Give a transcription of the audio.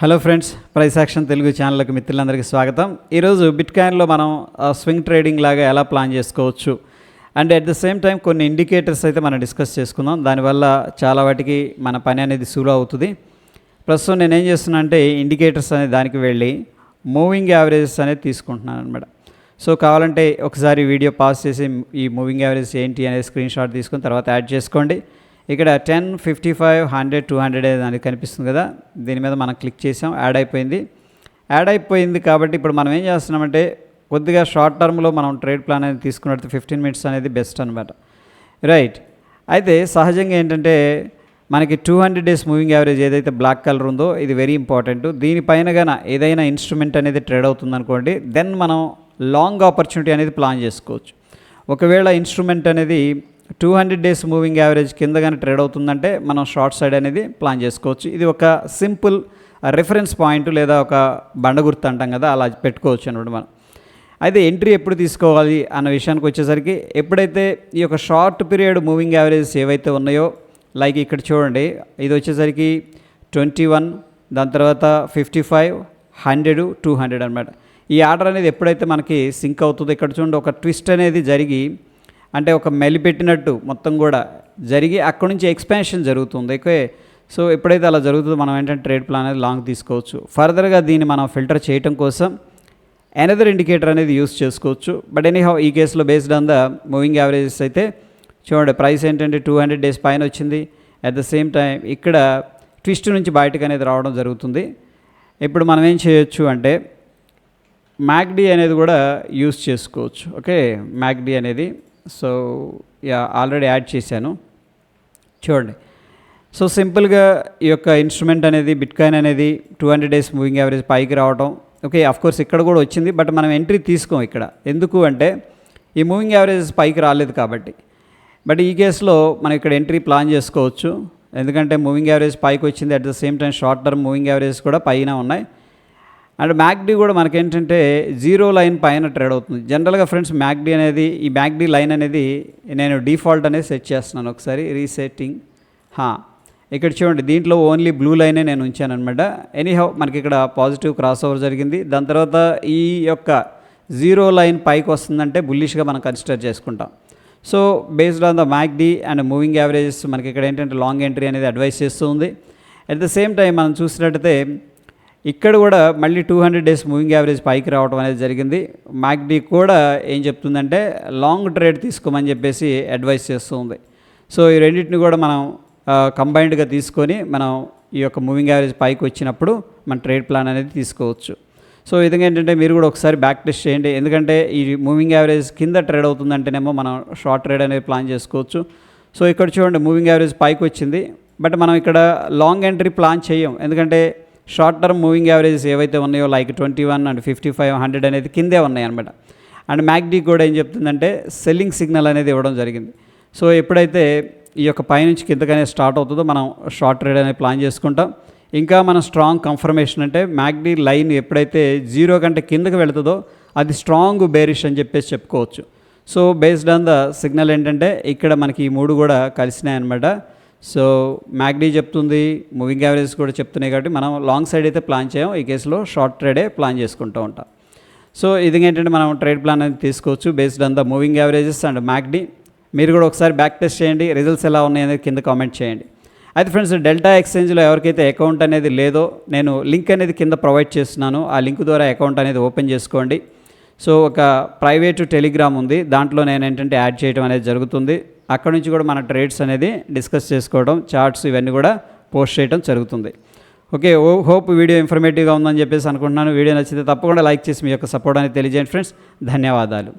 Hello friends price action Telugu ఛానల్కి మిత్రులందరికీ స్వాగతం. ఈరోజు బిట్ కాయిన్లో మనం స్వింగ్ ట్రేడింగ్ లాగా ఎలా ప్లాన్ చేసుకోవచ్చు? And at the same time కొన్ని ఇండికేటర్స్ అయితే మనం డిస్కస్ చేసుకుందాం. దానివల్ల చాలా వాటికి మన పని అనేది సులువు అవుతుంది. ప్రస్తుతం నేనేం చేస్తున్నా అంటే ఇండికేటర్స్ అనే దానికి వెళ్ళి మూవింగ్ యావరేజెస్ అనేది తీసుకుంటున్నాను అనమాట సో కావాలంటే ఒకసారి వీడియో పాస్ చేసి ఈ మూవింగ్ యావరేజ్ ఏంటి అనేది స్క్రీన్ షాట్ తీసుకుని తర్వాత యాడ్ చేసుకోండి. ఇక్కడ ten fifty five hundred two hundred అనేది కనిపిస్తుంది కదా. దీని మీద మనం క్లిక్ చేసాం యాడ్ అయిపోయింది. యాడ్ అయిపోయింది కాబట్టి ఇప్పుడు మనం ఏం చేస్తున్నామంటే కొద్దిగా షార్ట్ టర్మ్లో మనం ట్రేడ్ ప్లాన్ అనేది తీసుకున్నట్టు ఫిఫ్టీన్ మినిట్స్ అనేది బెస్ట్ అనమాట రైట్ అయితే సహజంగా ఏంటంటే మనకి two hundred days moving average ఏదైతే బ్లాక్ కలర్ ఉందో ఇది వెరీ ఇంపార్టెంట్ దీనిపైన గాన ఏదైనా ఇన్స్ట్రుమెంట్ అనేది ట్రేడ్ అవుతుంది అనుకోండి దెన్ మనం లాంగ్ ఆపర్చునిటీ అనేది ప్లాన్ చేసుకోవచ్చు. ఒకవేళ ఇన్స్ట్రుమెంట్ అనేది two hundred days moving average కింద కానీ ట్రేడ్ అవుతుందంటే మనం షార్ట్ సైడ్ అనేది ప్లాన్ చేసుకోవచ్చు. ఇది ఒక సింపుల్ రిఫరెన్స్ పాయింట్ లేదా ఒక బండ గుర్తు అంటాం కదా అలా పెట్టుకోవచ్చు అనమాట మనం. అయితే ఎంట్రీ ఎప్పుడు తీసుకోవాలి అన్న విషయానికి వచ్చేసరికి ఎప్పుడైతే ఈ యొక్క షార్ట్ పీరియడ్ మూవింగ్ యావరేజెస్ ఏవైతే ఉన్నాయో లైక్ ఇక్కడ చూడండి ఇది వచ్చేసరికి ట్వంటీ వన్ దాని తర్వాత fifty five hundred two hundred అనమాట ఈ ఆర్డర్ అనేది ఎప్పుడైతే మనకి సింక్ అవుతుందో ఇక్కడ చూడండి ఒక ట్విస్ట్ అనేది జరిగి అంటే ఒక మెలిపెట్టినట్టు మొత్తం కూడా జరిగి అక్కడి నుంచి ఎక్స్పాన్షన్ జరుగుతుంది. ఓకే? సో ఎప్పుడైతే అలా జరుగుతుందో మనం ఏంటంటే ట్రేడ్ ప్లాన్ అనేది లాంగ్ తీసుకోవచ్చు. ఫర్దర్గా దీన్ని మనం ఫిల్టర్ చేయటం కోసం ఎనదర్ ఇండికేటర్ అనేది యూస్ చేసుకోవచ్చు. బట్ ఎనీ హౌ ఈ కేసులో based on the moving averages అయితే చూడండి ప్రైస్ ఏంటంటే టూ హండ్రెడ్ డేస్ పైన వచ్చింది. అట్ ద సేమ్ టైం ఇక్కడ ట్విస్ట్ నుంచి బయటకు అనేది రావడం జరుగుతుంది. ఇప్పుడు మనం ఏం చేయొచ్చు అంటే మ్యాక్డీ అనేది కూడా యూస్ చేసుకోవచ్చు. ఓకే? మ్యాక్డీ అనేది సో యా ఆల్రెడీ యాడ్ చేశాను. చూడండి. సో సింపుల్గా ఈ యొక్క ఇన్స్ట్రుమెంట్ అనేది బిట్కాయిన్ అనేది two hundred days moving average పైకి రావడం ఓకే అఫ్ కోర్స్ ఇక్కడ కూడా వచ్చింది బట్ మనం ఎంట్రీ తీసుకోం ఇక్కడ. ఎందుకు అంటే ఈ మూవింగ్ యావరేజ్ పైకి రాలేదు కాబట్టి. బట్ ఈ కేసులో మనం ఇక్కడ ఎంట్రీ ప్లాన్ చేసుకోవచ్చు. ఎందుకంటే మూవింగ్ యావరేజ్ పైకి వచ్చింది at the same time short term moving average కూడా పైన ఉన్నాయి. అండ్ మ్యాక్డీ కూడా మనకేంటంటే జీరో లైన్ పైన ట్రేడ్ అవుతుంది. జనరల్గా ఫ్రెండ్స్ మ్యాక్డీ అనేది ఈ మ్యాక్డీ లైన్ అనేది నేను డిఫాల్ట్ అనేది సెట్ చేస్తున్నాను ఒకసారి రీసెట్టింగ్. హా ఇక్కడ చూడండి దీంట్లో ఓన్లీ బ్లూ లైనే నేను ఉంచాను అనమాట ఎనీహౌ మనకి ఇక్కడ పాజిటివ్ క్రాస్ ఓవర్ జరిగింది. దాని తర్వాత ఈ యొక్క జీరో లైన్ పైకి వస్తుందంటే బుల్లిష్గా మనం కన్సిడర్ చేసుకుంటాం. So based on the MACD and moving averages మనకి ఇక్కడ ఏంటంటే లాంగ్ ఎంట్రీ అనేది అడ్వైస్ చేస్తుంది. అట్ ద సేమ్ టైం మనం చూసినట్టయితే ఇక్కడ కూడా మళ్ళీ two hundred days moving average పైకి రావడం అనేది జరిగింది. మ్యాక్డీ కూడా ఏం చెప్తుందంటే లాంగ్ ట్రేడ్ తీసుకోమని చెప్పేసి అడ్వైస్ చేస్తుంది. సో ఈ రెండింటిని కూడా మనం కంబైన్డ్గా తీసుకొని మనం ఈ యొక్క మూవింగ్ యావరేజ్ పైకి వచ్చినప్పుడు మన ట్రేడ్ ప్లాన్ అనేది తీసుకోవచ్చు. సో విధంగా ఏంటంటే మీరు కూడా ఒకసారి బ్యాక్ టెస్ట్ చేయండి. ఎందుకంటే ఈ మూవింగ్ యావరేజ్ కింద ట్రేడ్ అవుతుందంటేనేమో మనం షార్ట్ ట్రేడ్ అనేది ప్లాన్ చేసుకోవచ్చు. సో ఇక్కడ చూడండి మూవింగ్ యావరేజ్ పైకి వచ్చింది. బట్ మనం ఇక్కడ లాంగ్ ఎంట్రీ ప్లాన్ చేయం. ఎందుకంటే షార్ట్ టర్మ్ మూవింగ్ యావరేజెస్ ఏవైతే ఉన్నాయో like twenty one and fifty five hundred అనేది కిందే ఉన్నాయి అనమాట అండ్ మ్యాక్డీ కూడా ఏం చెప్తుందంటే సెల్లింగ్ సిగ్నల్ అనేది ఇవ్వడం జరిగింది. సో ఎప్పుడైతే ఈ యొక్క పైనుంచి కిందకనే స్టార్ట్ అవుతుందో మనం షార్ట్ ట్రేడ్ అనేది ప్లాన్ చేసుకుంటాం. ఇంకా మనం స్ట్రాంగ్ కన్ఫర్మేషన్ అంటే మ్యాగ్డీ లైన్ ఎప్పుడైతే జీరో కంటే కిందకి వెళుతుందో అది స్ట్రాంగ్ బేరిష్ అని చెప్పేసి చెప్పుకోవచ్చు. So based on the signal ఏంటంటే ఇక్కడ మనకి ఈ మూడు కూడా కలిసినాయి అనమాట సో మ్యాగ్డీ చెప్తుంది మూవింగ్ యావరేజ్ కూడా చెప్తున్నాయి కాబట్టి మనం లాంగ్ సైడ్ అయితే ప్లాన్ చేయం ఈ కేసులో షార్ట్ ట్రేడే ప్లాన్ చేసుకుంటూ ఉంటాం. సో ఇది ఏంటంటే మనం ట్రేడ్ ప్లాన్ అనేది తీసుకోవచ్చు based on the moving averages and MACD. మీరు కూడా ఒకసారి బ్యాక్ టెస్ట్ చేయండి రిజల్ట్స్ ఎలా ఉన్నాయి అనేది కింద కామెంట్ చేయండి. అయితే ఫ్రెండ్స్ డెల్టా ఎక్స్చేంజ్లో ఎవరికైతే అకౌంట్ అనేది లేదో నేను లింక్ అనేది కింద ప్రొవైడ్ చేస్తున్నాను. ఆ లింక్ ద్వారా అకౌంట్ అనేది ఓపెన్ చేసుకోండి. సో ఒక ప్రైవేట్ టెలిగ్రామ్ ఉంది. దాంట్లో నేను ఏంటంటే యాడ్ చేయడం అనేది జరుగుతుంది. అక్కడ నుంచి కూడా మన ట్రేడ్స్ అనేది డిస్కస్ చేసుకోవడం చార్ట్స్ ఇవన్నీ కూడా పోస్ట్ చేయడం జరుగుతుంది. ఓకే ఓ హోప్ వీడియో ఇన్ఫర్మేటివ్గా ఉందని చెప్పేసి అనుకుంటున్నాను. వీడియో నచ్చితే తప్పకుండా లైక్ చేసి మీ యొక్క సపోర్ట్ అనేది తెలియజేయండి ఫ్రెండ్స్. ధన్యవాదాలు.